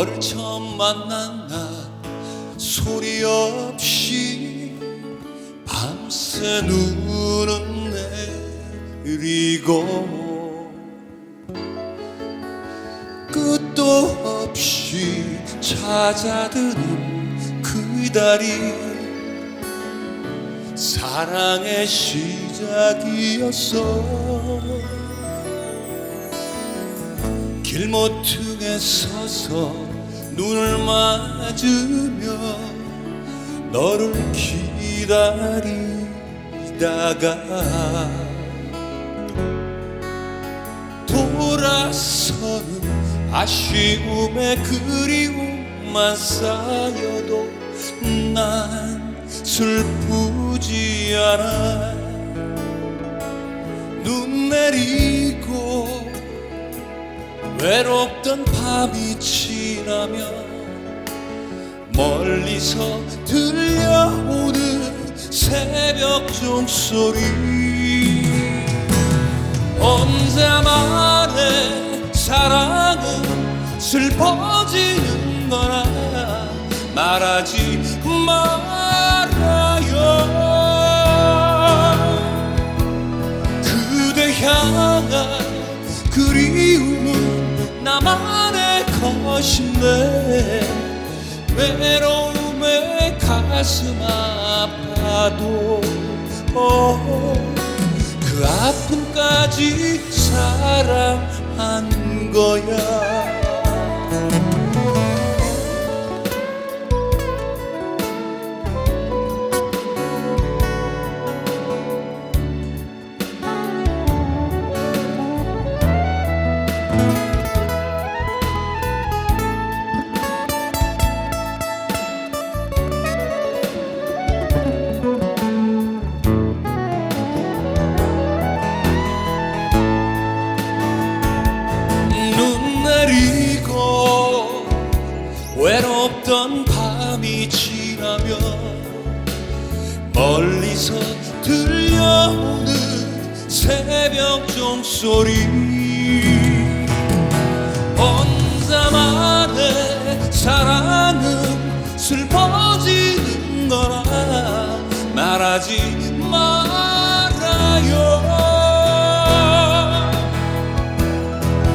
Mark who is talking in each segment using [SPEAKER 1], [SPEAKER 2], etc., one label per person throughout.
[SPEAKER 1] 너를 처음 만난 날 소리 없이 밤새 눈은 내리고 끝도 없이 찾아드는 그달이 사랑의 시작이었어. 길모퉁에 서서 눈을 맞으며 너를 기다리다가 돌아서는 아쉬움에 그리움만 쌓여도 난 슬프지 않아. 눈 내리고 외롭던 밤이 지 나면 멀리서 들려오는 새벽 종소리. 혼자만의 사랑은 슬퍼지는 거라 말하지 말 것인데 외로움에 가슴 아파도 어, 그 아픔까지 사랑한 거야 지나면 멀리서 들려오는 새벽 종소리. 혼자만의 사랑은 슬퍼지는 거라 말하지 말아요.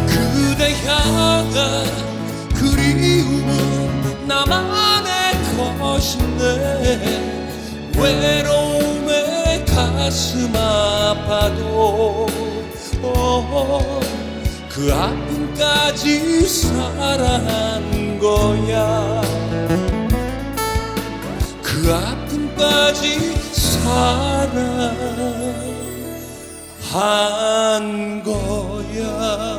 [SPEAKER 1] 그대 향한 그리움은 나만의 것인데 외로움에 가슴 아파도 어, 그 아픔까지 사랑한 거야. 그 아픔까지 사랑한 거야